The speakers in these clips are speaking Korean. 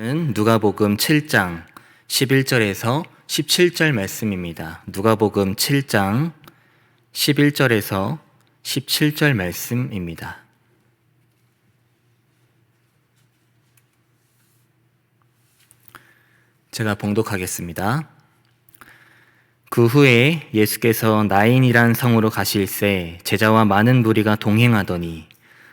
은 누가복음 7장 11절에서 17절 말씀입니다. 누가복음 7장 11절에서 17절 말씀입니다. 제가 봉독하겠습니다. 그 후에 예수께서 나인이란 성으로 가실새 제자와 많은 무리가 동행하더니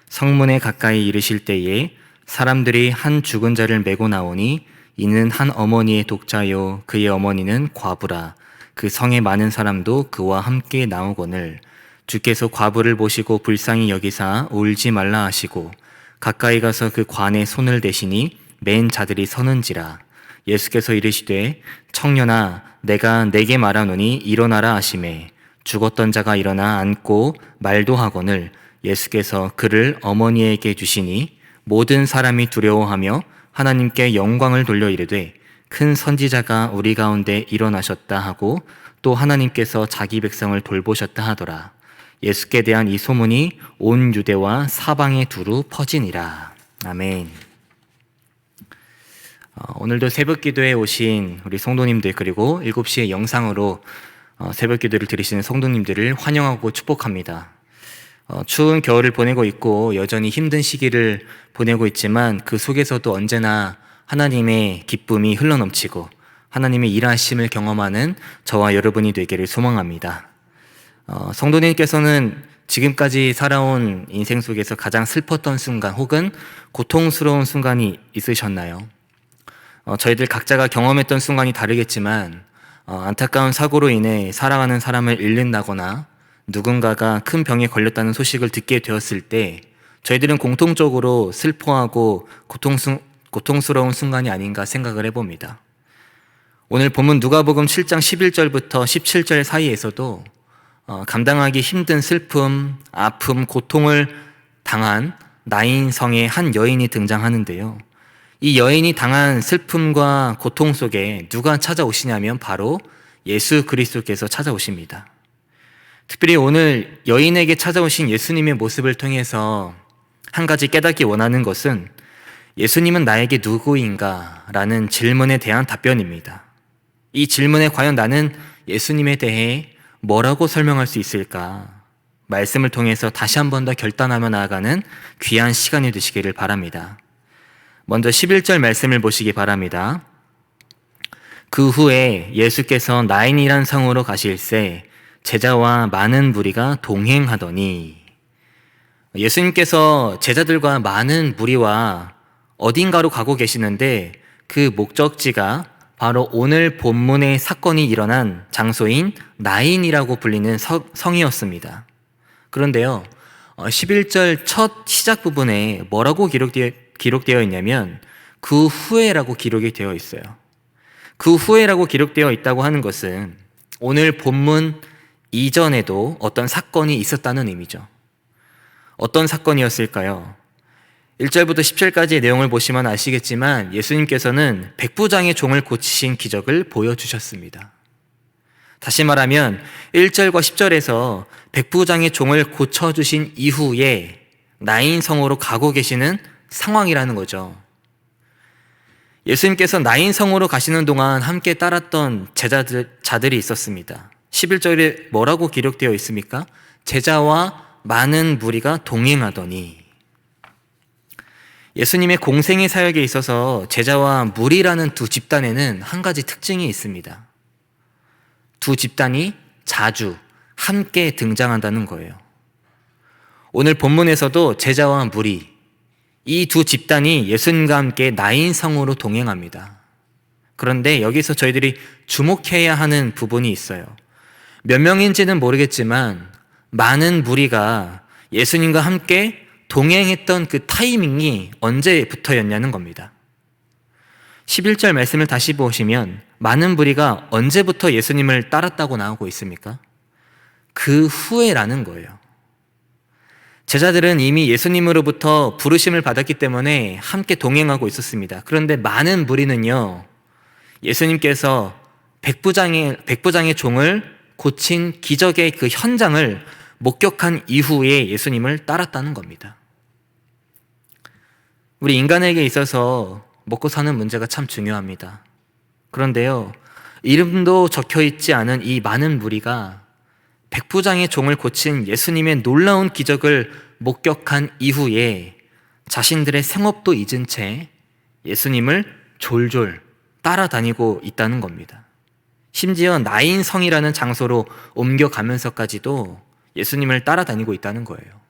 성문에 가까이 이르실 때에 사람들이 한 죽은 자를 메고 나오니 이는 한 어머니의 독자요 그의 어머니는 과부라. 그 성에 많은 사람도 그와 함께 나오거늘. 주께서 과부를 보시고 불쌍히 여기사 울지 말라 하시고 가까이 가서 그 관에 손을 대시니 맨 자들이 서는지라. 예수께서 이르시되 청년아 내가 내게 말하노니 일어나라 하심에. 죽었던 자가 일어나 앉고 말도 하거늘. 예수께서 그를 어머니에게 주시니 모든 사람이 두려워하며 하나님께 영광을 돌려 이르되 큰 선지자가 우리 가운데 일어나셨다 하고 또 하나님께서 자기 백성을 돌보셨다 하더라. 예수께 대한 이 소문이 온 유대와 사방에 두루 퍼지니라. 아멘. 어, 오늘도 새벽 기도에 오신 우리 성도님들 그리고 7시에 영상으로 어, 새벽 기도를 드리시는 성도님들을 환영하고 축복합니다. 어, 추운 겨울을 보내고 있고 여전히 힘든 시기를 보내고 있지만 그 속에서도 언제나 하나님의 기쁨이 흘러넘치고 하나님의 일하심을 경험하는 저와 여러분이 되기를 소망합니다. 어, 성도님께서는 지금까지 살아온 인생 속에서 가장 슬펐던 순간 혹은 고통스러운 순간이 있으셨나요? 어, 저희들 각자가 경험했던 순간이 다르겠지만 어, 안타까운 사고로 인해 살아가는 사람을 잃는다거나 누군가가 큰 병에 걸렸다는 소식을 듣게 되었을 때 저희들은 공통적으로 슬퍼하고 고통스, 고통스러운 순간이 아닌가 생각을 해봅니다. 오늘 본문 누가복음 7장 11절부터 17절 사이에서도 어, 감당하기 힘든 슬픔, 아픔, 고통을 당한 나인 성의 한 여인이 등장하는데요. 이 여인이 당한 슬픔과 고통 속에 누가 찾아오시냐면 바로 예수 그리스도께서 찾아오십니다. 특별히 오늘 여인에게 찾아오신 예수님의 모습을 통해서 한 가지 깨닫기 원하는 것은 예수님은 나에게 누구인가? 라는 질문에 대한 답변입니다. 이 질문에 과연 나는 예수님에 대해 뭐라고 설명할 수 있을까? 말씀을 통해서 다시 한 번 더 결단하며 나아가는 귀한 시간이 되시기를 바랍니다. 먼저 11절 말씀을 보시기 바랍니다. 그 후에 예수께서 나인이란 성으로 가실새 제자와 많은 무리가 동행하더니 예수님께서 제자들과 많은 무리와 어딘가로 가고 계시는데 그 목적지가 바로 오늘 본문의 사건이 일어난 장소인 나인이라고 불리는 성이었습니다. 그런데요, 11절 첫 시작 부분에 뭐라고 기록되어, 기록되어 있냐면 그 후에라고 기록이 되어 있어요. 그 후에라고 기록되어 있다고 하는 것은 오늘 본문 이전에도 어떤 사건이 있었다는 의미죠. 어떤 사건이었을까요? 1절부터 10절까지의 내용을 보시면 아시겠지만 예수님께서는 백부장의 종을 고치신 기적을 보여주셨습니다. 다시 말하면 1절과 10절에서 백부장의 종을 고쳐주신 이후에 나인 성으로 가고 계시는 상황이라는 거죠. 예수님께서 나인 성으로 가시는 동안 함께 따랐던 제자들, 자들이 있었습니다. 11절에 뭐라고 기록되어 있습니까? 제자와 많은 무리가 동행하더니 예수님의 공생의 사역에 있어서 제자와 무리라는 두 집단에는 한 가지 특징이 있습니다. 두 집단이 자주 함께 등장한다는 거예요. 오늘 본문에서도 제자와 무리, 이 두 집단이 예수님과 함께 나인성으로 동행합니다. 그런데 여기서 저희들이 주목해야 하는 부분이 있어요. 몇 명인지는 모르겠지만 많은 무리가 예수님과 함께 동행했던 그 타이밍이 언제부터였냐는 겁니다. 11절 말씀을 다시 보시면 많은 무리가 언제부터 예수님을 따랐다고 나오고 있습니까? 그 후에라는 거예요. 제자들은 이미 예수님으로부터 부르심을 받았기 때문에 함께 동행하고 있었습니다. 그런데 많은 무리는요, 예수님께서 백부장의, 백부장의 종을 고친 기적의 그 현장을 목격한 이후에 예수님을 따랐다는 겁니다. 우리 인간에게 있어서 먹고 사는 문제가 참 중요합니다. 그런데요, 이름도 적혀 있지 않은 이 많은 무리가 백부장의 종을 고친 예수님의 놀라운 기적을 목격한 이후에 자신들의 생업도 잊은 채 예수님을 졸졸 따라다니고 있다는 겁니다. 심지어 나인성이라는 장소로 옮겨가면서까지도 예수님을 따라다니고 있다는 거예요.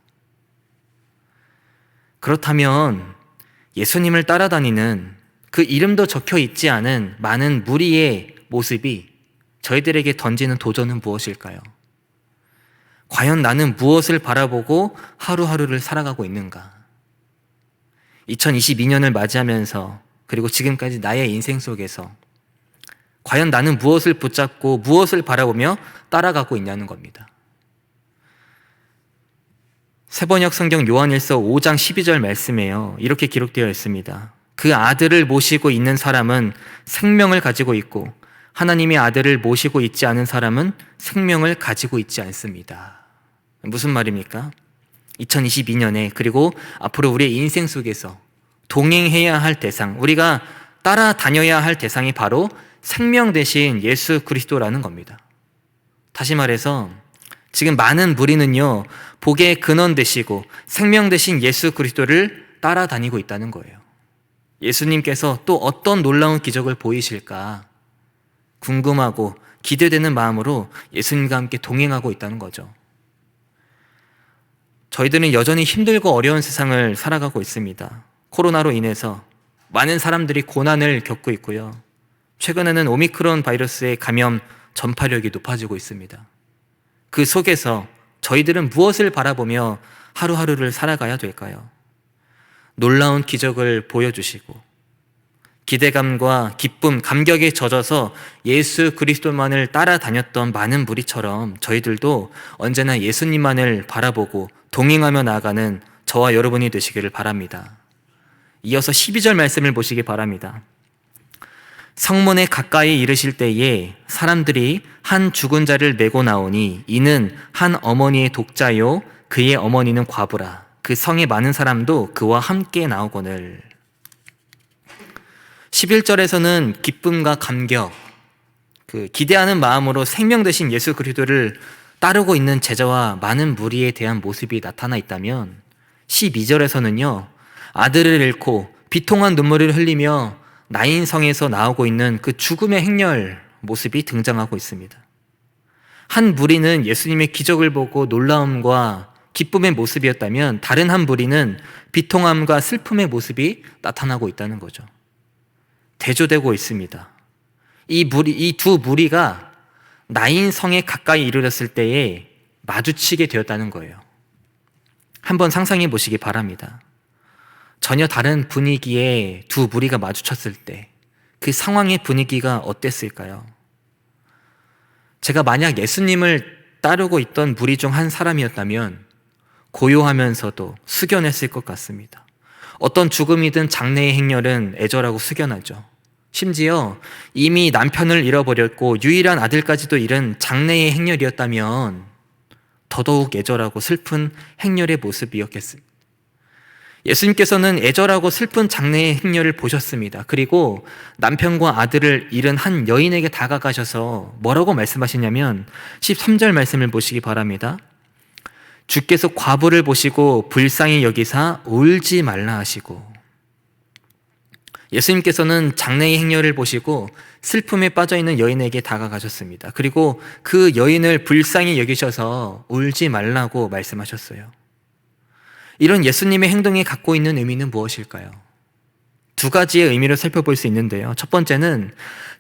그렇다면 예수님을 따라다니는 그 이름도 적혀 있지 않은 많은 무리의 모습이 저희들에게 던지는 도전은 무엇일까요? 과연 나는 무엇을 바라보고 하루하루를 살아가고 있는가? 2022년을 맞이하면서 그리고 지금까지 나의 인생 속에서 과연 나는 무엇을 붙잡고 무엇을 바라보며 따라가고 있냐는 겁니다. 세번역 성경 요한일서 5장 12절 말씀에요. 이렇게 기록되어 있습니다. 그 아들을 모시고 있는 사람은 생명을 가지고 있고 하나님의 아들을 모시고 있지 않은 사람은 생명을 가지고 있지 않습니다. 무슨 말입니까? 2022년에 그리고 앞으로 우리의 인생 속에서 동행해야 할 대상, 우리가 따라다녀야 할 대상이 바로 생명 대신 예수 그리스도라는 겁니다. 다시 말해서 지금 많은 무리는요, 복의 근원 되시고 생명 되신 예수 그리스도를 따라다니고 있다는 거예요. 예수님께서 또 어떤 놀라운 기적을 보이실까 궁금하고 기대되는 마음으로 예수님과 함께 동행하고 있다는 거죠. 저희들은 여전히 힘들고 어려운 세상을 살아가고 있습니다. 코로나로 인해서 많은 사람들이 고난을 겪고 있고요. 최근에는 오미크론 바이러스의 감염 전파력이 높아지고 있습니다. 그 속에서 저희들은 무엇을 바라보며 하루하루를 살아가야 될까요? 놀라운 기적을 보여주시고 기대감과 기쁨, 감격에 젖어서 예수 그리스도만을 따라다녔던 많은 무리처럼 저희들도 언제나 예수님만을 바라보고 동행하며 나아가는 저와 여러분이 되시기를 바랍니다. 이어서 12절 말씀을 보시기 바랍니다. 성문에 가까이 이르실 때에 사람들이 한 죽은 자를 메고 나오니 이는 한 어머니의 독자요 그의 어머니는 과부라. 그 성에 많은 사람도 그와 함께 나오거늘. 11절에서는 기쁨과 감격 그 기대하는 마음으로 생명 되신 예수 그리스도를 따르고 있는 제자와 많은 무리에 대한 모습이 나타나 있다면 12절에서는요 아들을 잃고 비통한 눈물을 흘리며 나인성에서 나오고 있는 그 죽음의 행렬 모습이 등장하고 있습니다. 한 무리는 예수님의 기적을 보고 놀라움과 기쁨의 모습이었다면 다른 한 무리는 비통함과 슬픔의 모습이 나타나고 있다는 거죠. 대조되고 있습니다. 이 무리, 이 두 무리가 나인 성에 가까이 이르렀을 때에 마주치게 되었다는 거예요. 한번 상상해 보시기 바랍니다. 전혀 다른 분위기에 두 무리가 마주쳤을 때 그 상황의 분위기가 어땠을까요? 제가 만약 예수님을 따르고 있던 무리 중 한 사람이었다면 고요하면서도 숙연했을 것 같습니다. 어떤 죽음이든 장래의 행렬은 애절하고 숙연하죠. 심지어 이미 남편을 잃어버렸고 유일한 아들까지도 잃은 장래의 행렬이었다면 더더욱 애절하고 슬픈 행렬의 모습이었겠습니다. 예수님께서는 애절하고 슬픈 장래의 행렬을 보셨습니다. 그리고 남편과 아들을 잃은 한 여인에게 다가가셔서 뭐라고 말씀하시냐면 13절 말씀을 보시기 바랍니다. 주께서 과부를 보시고 불쌍히 여기사 울지 말라 하시고 예수님께서는 장래의 행렬을 보시고 슬픔에 빠져 있는 여인에게 다가가셨습니다. 그리고 그 여인을 불쌍히 여기셔서 울지 말라고 말씀하셨어요. 이런 예수님의 행동이 갖고 있는 의미는 무엇일까요? 두 가지의 의미를 살펴볼 수 있는데요. 첫 번째는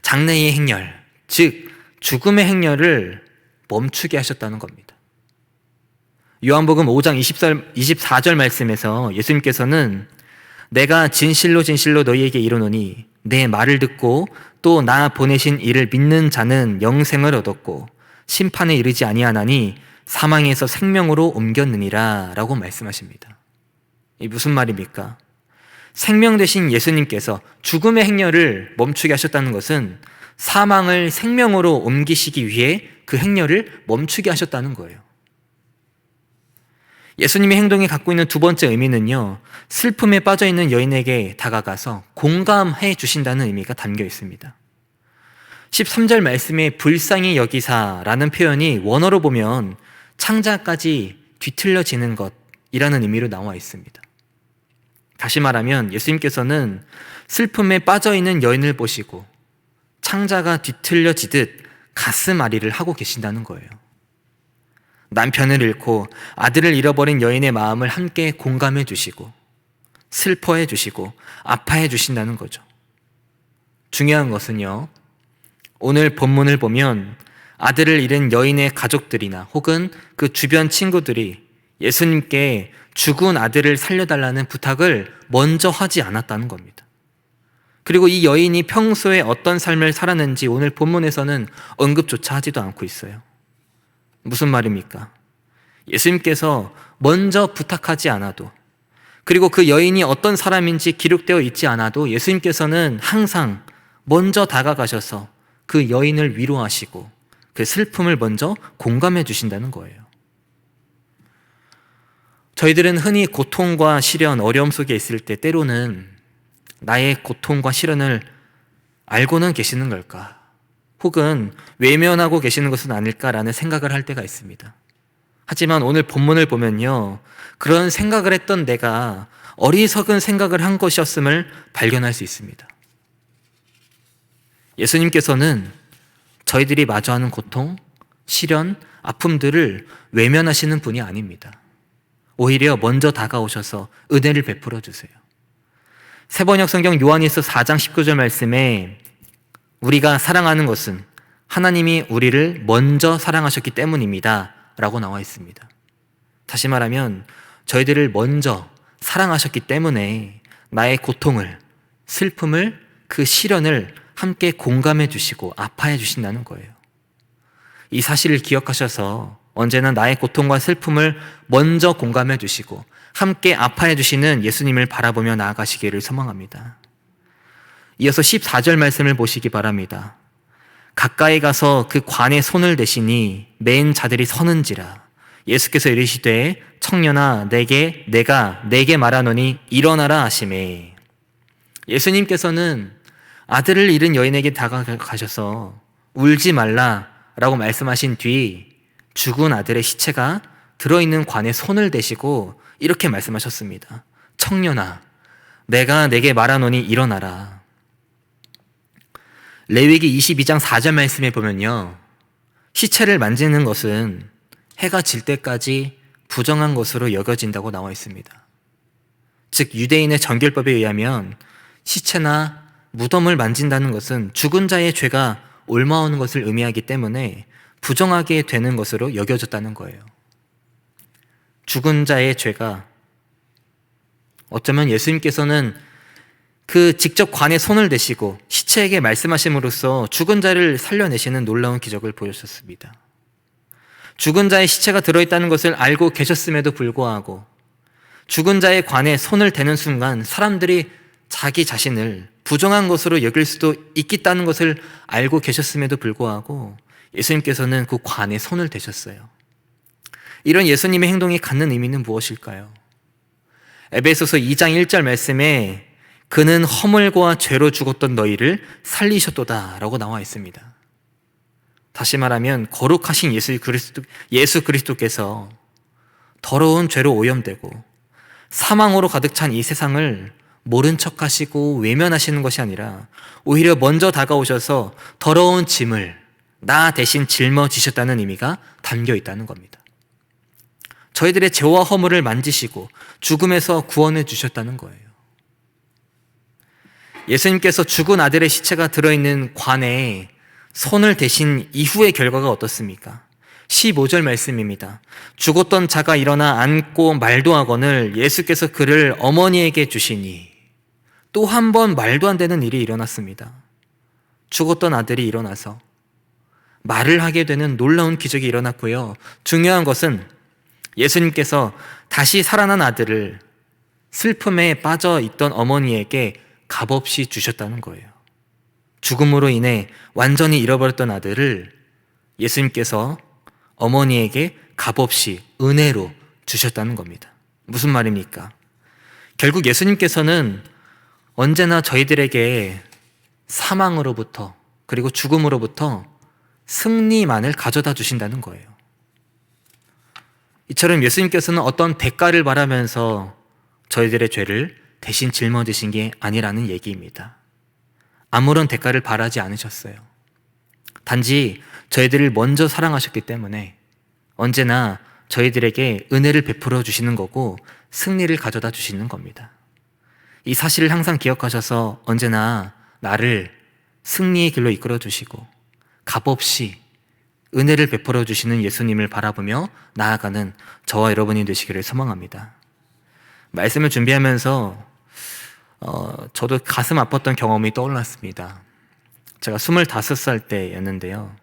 장래의 행렬, 즉 죽음의 행렬을 멈추게 하셨다는 겁니다. 요한복음 5장 24절 말씀에서 예수님께서는 내가 진실로 진실로 너희에게 이르노니 내 말을 듣고 또 나 보내신 이를 믿는 자는 영생을 얻었고 심판에 이르지 아니하나니 사망에서 생명으로 옮겼느니라 라고 말씀하십니다. 이 무슨 말입니까? 생명 대신 예수님께서 죽음의 행렬을 멈추게 하셨다는 것은 사망을 생명으로 옮기시기 위해 그 행렬을 멈추게 하셨다는 거예요. 예수님의 행동이 갖고 있는 두 번째 의미는요, 슬픔에 빠져 있는 여인에게 다가가서 공감해 주신다는 의미가 담겨 있습니다. 13절 말씀에 불쌍히 여기사라는 표현이 원어로 보면 창자까지 뒤틀려지는 것이라는 의미로 나와 있습니다. 다시 말하면 예수님께서는 슬픔에 빠져 있는 여인을 보시고 창자가 뒤틀려지듯 가슴 아리를 하고 계신다는 거예요. 남편을 잃고 아들을 잃어버린 여인의 마음을 함께 공감해 주시고 슬퍼해 주시고 아파해 주신다는 거죠. 중요한 것은요. 오늘 본문을 보면 아들을 잃은 여인의 가족들이나 혹은 그 주변 친구들이 예수님께 죽은 아들을 살려달라는 부탁을 먼저 하지 않았다는 겁니다. 그리고 이 여인이 평소에 어떤 삶을 살았는지 오늘 본문에서는 언급조차 하지도 않고 있어요. 무슨 말입니까? 예수님께서 먼저 부탁하지 않아도 그리고 그 여인이 어떤 사람인지 기록되어 있지 않아도 예수님께서는 항상 먼저 다가가셔서 그 여인을 위로하시고 그 슬픔을 먼저 공감해 주신다는 거예요. 저희들은 흔히 고통과 시련, 어려움 속에 있을 때 때로는 나의 고통과 시련을 알고는 계시는 걸까? 혹은 외면하고 계시는 것은 아닐까라는 생각을 할 때가 있습니다. 하지만 오늘 본문을 보면요. 그런 생각을 했던 내가 어리석은 생각을 한 것이었음을 발견할 수 있습니다. 예수님께서는 저희들이 마주하는 고통, 시련, 아픔들을 외면하시는 분이 아닙니다. 오히려 먼저 다가오셔서 은혜를 베풀어 주세요. 세번역 성경 요한일서 4장 19절 말씀에 우리가 사랑하는 것은 하나님이 우리를 먼저 사랑하셨기 때문입니다. 라고 나와 있습니다. 다시 말하면 저희들을 먼저 사랑하셨기 때문에 나의 고통을, 슬픔을, 그 시련을 함께 공감해 주시고 아파해 주신다는 거예요. 이 사실을 기억하셔서 언제나 나의 고통과 슬픔을 먼저 공감해 주시고 함께 아파해 주시는 예수님을 바라보며 나아가시기를 소망합니다. 이어서 14절 말씀을 보시기 바랍니다. 가까이 가서 그 관에 손을 대시니 맨 자들이 서는지라. 예수께서 이르시되 청년아 내게 내가 내게 말하노니 일어나라 하심에 예수님께서는 아들을 잃은 여인에게 다가가셔서 울지 말라라고 말씀하신 뒤 죽은 아들의 시체가 들어있는 관에 손을 대시고 이렇게 말씀하셨습니다. 청년아, 내가 내게 말하노니 일어나라. 레위기 22장 4절 말씀에 보면요. 시체를 만지는 것은 해가 질 때까지 부정한 것으로 여겨진다고 나와 있습니다. 즉, 유대인의 정결법에 의하면 시체나 무덤을 만진다는 것은 죽은 자의 죄가 옮아오는 것을 의미하기 때문에 부정하게 되는 것으로 여겨졌다는 거예요. 죽은 자의 죄가 어쩌면 예수님께서는 그 직접 관에 손을 대시고 시체에게 말씀하심으로써 죽은 자를 살려내시는 놀라운 기적을 보여주셨습니다. 죽은 자의 시체가 들어있다는 것을 알고 계셨음에도 불구하고 죽은 자의 관에 손을 대는 순간 사람들이 자기 자신을 부정한 것으로 여길 수도 있겠다는 것을 알고 계셨음에도 불구하고 예수님께서는 그 관에 손을 대셨어요. 이런 예수님의 행동이 갖는 의미는 무엇일까요? 에베소서 2장 1절 말씀에 그는 허물과 죄로 죽었던 너희를 살리셨도다 라고 나와 있습니다. 다시 말하면 거룩하신 예수 그리스도, 예수 그리스도께서 더러운 죄로 오염되고 사망으로 가득 찬 이 세상을 모른 척 하시고 외면하시는 것이 아니라 오히려 먼저 다가오셔서 더러운 짐을 나 대신 짊어지셨다는 의미가 담겨 있다는 겁니다. 저희들의 죄와 허물을 만지시고 죽음에서 구원해 주셨다는 거예요. 예수님께서 죽은 아들의 시체가 들어있는 관에 손을 대신 이후의 결과가 어떻습니까? 15절 말씀입니다. 죽었던 자가 일어나 앉고 말도 하거늘 예수께서 그를 어머니에게 주시니 또 한 번 말도 안 되는 일이 일어났습니다. 죽었던 아들이 일어나서 말을 하게 되는 놀라운 기적이 일어났고요. 중요한 것은 예수님께서 다시 살아난 아들을 슬픔에 빠져 있던 어머니에게 값없이 주셨다는 거예요. 죽음으로 인해 완전히 잃어버렸던 아들을 예수님께서 어머니에게 값없이 은혜로 주셨다는 겁니다. 무슨 말입니까? 결국 예수님께서는 언제나 저희들에게 사망으로부터 그리고 죽음으로부터 승리만을 가져다 주신다는 거예요. 이처럼 예수님께서는 어떤 대가를 바라면서 저희들의 죄를 대신 짊어지신 게 아니라는 얘기입니다. 아무런 대가를 바라지 않으셨어요. 단지 저희들을 먼저 사랑하셨기 때문에 언제나 저희들에게 은혜를 베풀어 주시는 거고 승리를 가져다 주시는 겁니다. 이 사실을 항상 기억하셔서 언제나 나를 승리의 길로 이끌어 주시고 값없이 은혜를 베풀어 주시는 예수님을 바라보며 나아가는 저와 여러분이 되시기를 소망합니다. 말씀을 준비하면서 어, 저도 가슴 아팠던 경험이 떠올랐습니다. 제가 25살 때였는데요.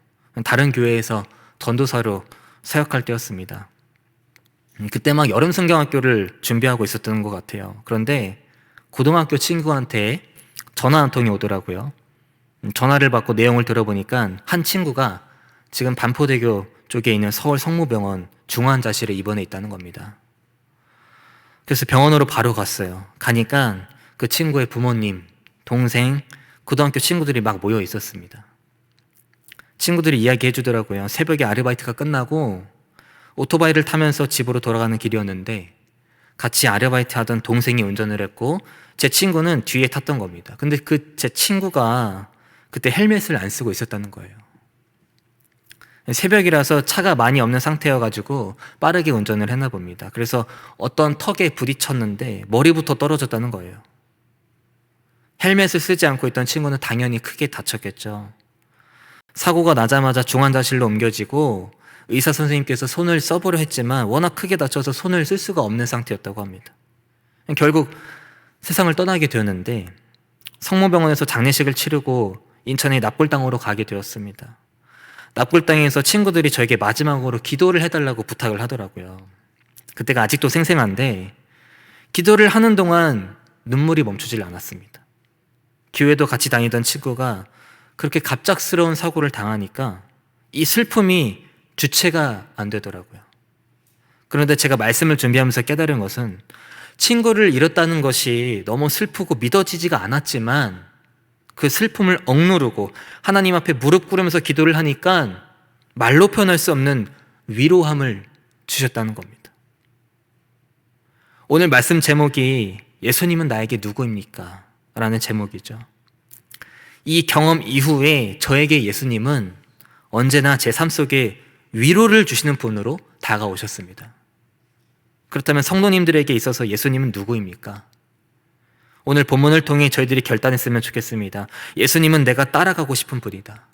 다른 교회에서 전도사로 사역할 때였습니다. 음, 그때 막 여름 성경학교를 준비하고 있었던 것 같아요. 그런데 고등학교 친구한테 전화 한 통이 오더라고요. 음, 전화를 받고 내용을 들어보니까 한 친구가 지금 반포대교 쪽에 있는 서울 성모병원 중환자실에 입원해 있다는 겁니다. 그래서 병원으로 바로 갔어요. 가니까 그 친구의 부모님, 동생, 고등학교 친구들이 막 모여 있었습니다. 친구들이 이야기해 주더라고요. 새벽에 아르바이트가 끝나고 오토바이를 타면서 집으로 돌아가는 길이었는데 같이 아르바이트 하던 동생이 운전을 했고 제 친구는 뒤에 탔던 겁니다. 근데 그 제 친구가 그때 헬멧을 안 쓰고 있었다는 거예요. 새벽이라서 차가 많이 없는 상태여가지고 빠르게 운전을 했나 봅니다. 그래서 어떤 턱에 부딪혔는데 머리부터 떨어졌다는 거예요. 헬멧을 쓰지 않고 있던 친구는 당연히 크게 다쳤겠죠. 사고가 나자마자 중환자실로 옮겨지고 의사 선생님께서 손을 써보려 했지만 워낙 크게 다쳐서 손을 쓸 수가 없는 상태였다고 합니다. 결국 세상을 떠나게 되었는데 성모병원에서 장례식을 치르고 인천의 납골당으로 가게 되었습니다. 납골당에서 친구들이 저에게 마지막으로 기도를 해달라고 부탁을 하더라고요. 그때가 아직도 생생한데 기도를 하는 동안 눈물이 멈추질 않았습니다. 교회도 같이 다니던 친구가 그렇게 갑작스러운 사고를 당하니까 이 슬픔이 주체가 안 되더라고요. 그런데 제가 말씀을 준비하면서 깨달은 것은 친구를 잃었다는 것이 너무 슬프고 믿어지지가 않았지만 그 슬픔을 억누르고 하나님 앞에 무릎 꿇으면서 기도를 하니까 말로 표현할 수 없는 위로함을 주셨다는 겁니다. 오늘 말씀 제목이 예수님은 나에게 누구입니까? 라는 제목이죠. 이 경험 이후에 저에게 예수님은 언제나 제 삶 속에 위로를 주시는 분으로 다가오셨습니다. 그렇다면 성도님들에게 있어서 예수님은 누구입니까? 오늘 본문을 통해 저희들이 결단했으면 좋겠습니다. 예수님은 내가 따라가고 싶은 분이다.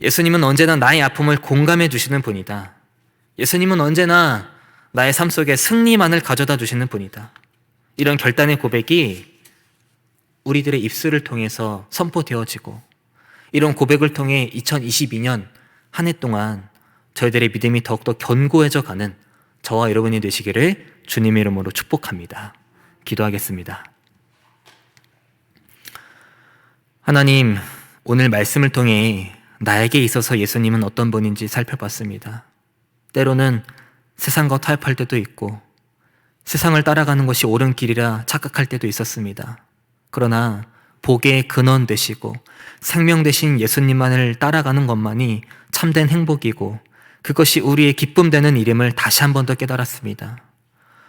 예수님은 언제나 나의 아픔을 공감해 주시는 분이다. 예수님은 언제나 나의 삶 속에 승리만을 가져다 주시는 분이다. 이런 결단의 고백이 우리들의 입술을 통해서 선포되어지고 이런 고백을 통해 2022년 한 해 동안 저희들의 믿음이 더욱더 견고해져 가는 저와 여러분이 되시기를 주님의 이름으로 축복합니다. 기도하겠습니다. 하나님, 오늘 말씀을 통해 나에게 있어서 예수님은 어떤 분인지 살펴봤습니다. 때로는 세상과 타협할 때도 있고 세상을 따라가는 것이 옳은 길이라 착각할 때도 있었습니다. 그러나 복의 근원 되시고 생명 되신 예수님만을 따라가는 것만이 참된 행복이고 그것이 우리의 기쁨 되는 이름을 다시 한 번 더 깨달았습니다.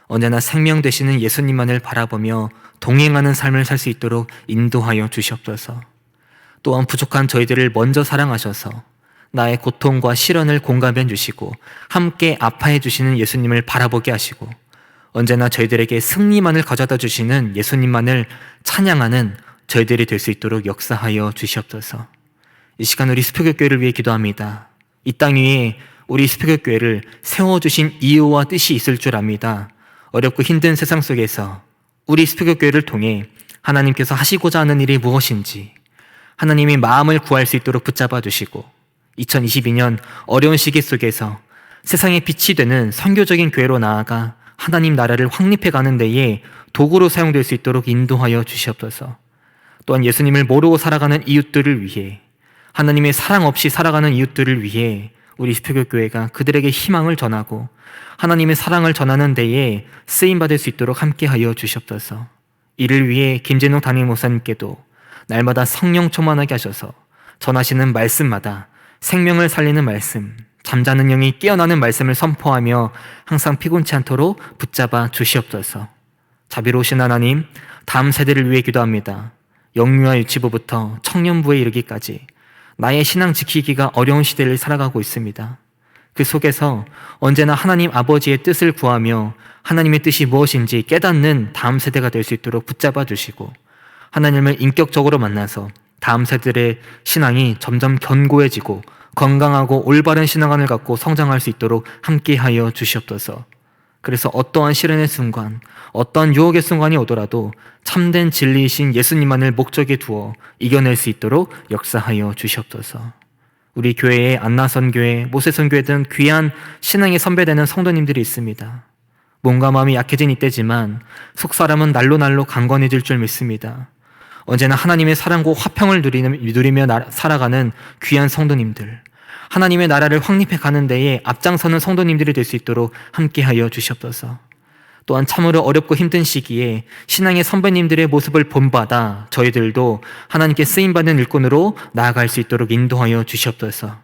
언제나 생명 되시는 예수님만을 바라보며 동행하는 삶을 살 수 있도록 인도하여 주시옵소서. 또한 부족한 저희들을 먼저 사랑하셔서 나의 고통과 시련을 공감해 주시고 함께 아파해 주시는 예수님을 바라보게 하시고 언제나 저희들에게 승리만을 가져다 주시는 예수님만을 찬양하는 저희들이 될 수 있도록 역사하여 주시옵소서. 이 시간 우리 스표교교회를 위해 기도합니다. 이 땅 위에 우리 스표교교회를 세워주신 이유와 뜻이 있을 줄 압니다. 어렵고 힘든 세상 속에서 우리 스표교교회를 통해 하나님께서 하시고자 하는 일이 무엇인지 하나님이 마음을 구할 수 있도록 붙잡아 주시고 2022년 어려운 시기 속에서 세상의 빛이 되는 선교적인 교회로 나아가 하나님 나라를 확립해 가는 데에 도구로 사용될 수 있도록 인도하여 주시옵소서. 또한 예수님을 모르고 살아가는 이웃들을 위해 하나님의 사랑 없이 살아가는 이웃들을 위해 우리 표교 교회가 그들에게 희망을 전하고 하나님의 사랑을 전하는 데에 쓰임 받을 수 있도록 함께하여 주시옵소서. 이를 위해 김진웅 담임 목사님께도 날마다 성령 충만하게 하셔서 전하시는 말씀마다 생명을 살리는 말씀, 잠자는 영이 깨어나는 말씀을 선포하며 항상 피곤치 않도록 붙잡아 주시옵소서. 자비로우신 하나님, 다음 세대를 위해 기도합니다. 영유아 유치부부터 청년부에 이르기까지 나의 신앙 지키기가 어려운 시대를 살아가고 있습니다. 그 속에서 언제나 하나님 아버지의 뜻을 구하며 하나님의 뜻이 무엇인지 깨닫는 다음 세대가 될 수 있도록 붙잡아 주시고 하나님을 인격적으로 만나서 다음 세대의 신앙이 점점 견고해지고 건강하고 올바른 신앙관을 갖고 성장할 수 있도록 함께하여 주시옵소서. 그래서 어떠한 시련의 순간, 어떠한 유혹의 순간이 오더라도 참된 진리이신 예수님만을 목적에 두어 이겨낼 수 있도록 역사하여 주시옵소서. 우리 교회에 안나선교회, 모세선교회 등 귀한 신앙의 선배되는 성도님들이 있습니다. 몸과 마음이 약해진 이때지만 속 사람은 날로 날로 강건해질 줄 믿습니다. 언제나 하나님의 사랑과 화평을 누리며 나- 살아가는 귀한 성도님들, 하나님의 나라를 확립해 가는 데에 앞장서는 성도님들이 될 수 있도록 함께하여 주시옵소서. 또한 참으로 어렵고 힘든 시기에 신앙의 선배님들의 모습을 본받아 저희들도 하나님께 쓰임받는 일꾼으로 나아갈 수 있도록 인도하여 주시옵소서.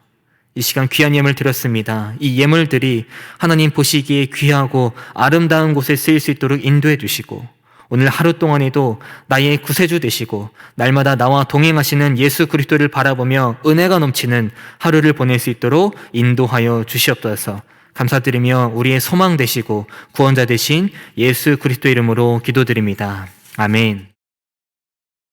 이 시간 귀한 예물 드렸습니다. 이 예물들이 하나님 보시기에 귀하고 아름다운 곳에 쓰일 수 있도록 인도해 주시고 오늘 하루 동안에도 나의 구세주 되시고 날마다 나와 동행하시는 예수 그리스도를 바라보며 은혜가 넘치는 하루를 보낼 수 있도록 인도하여 주시옵소서. 감사드리며 우리의 소망 되시고 구원자 되신 예수 그리스도 이름으로 기도드립니다. 아멘.